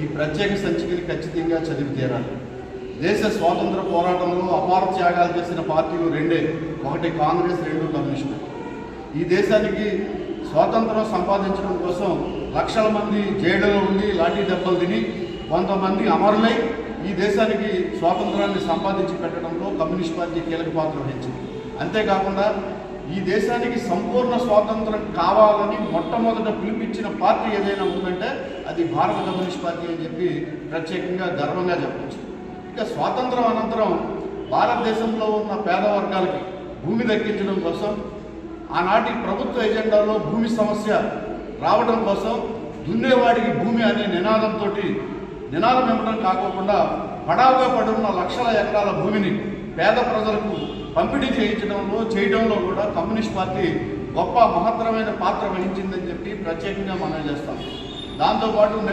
ఈ ప్రత్యేక సంచికని ఖచ్చితంగా చదివి తీరాలి. దేశ స్వాతంత్ర పోరాటంలో అపార త్యాగాలు చేసిన పార్టీలు రెండే. ఒకటి కాంగ్రెస్ రెండు కమ్యూనిస్టు ఈ దేశానికి స్వాతంత్రం సంపాదించడం కోసం లక్షల మంది జైళ్ళలో ఉండి లాఠీ దెబ్బలు తిని కొంతమంది అమరులై ఈ దేశానికి స్వాతంత్రాన్ని సంపాదించి పెట్టడంలో కమ్యూనిస్ట్ పార్టీ కీలక పాత్ర వహించింది. అంతేకాకుండా ఈ దేశానికి సంపూర్ణ స్వాతంత్రం కావాలని మొట్టమొదట పిలిపించిన పార్టీ ఏదైనా ఉందంటే అది భారత కమ్యూనిస్ట్ పార్టీ అని చెప్పి ప్రత్యేకంగా గర్వంగా చెప్పచ్చు. ఇక స్వాతంత్రం అనంతరం భారతదేశంలో ఉన్న పేద వర్గాలకి భూమి దక్కించడం కోసం ఆనాటి ప్రభుత్వ ఎజెండాలో భూమి సమస్య రావడం కోసం దున్నేవాడికి భూమి అనే నినాదంతో నినాదం ఇవ్వడం కాకోకుండా పడావుగా పడున్న లక్షల ఎకరాల భూమిని పేద ప్రజలకు పంపిణీ చేయించడంలో చేయడంలో కూడా కమ్యూనిస్ట్ పార్టీ గొప్ప మహత్తరమైన పాత్ర వహించిందని చెప్పి ప్రత్యేకంగా మనం చేస్తాం. దాంతోపాటు నిన్న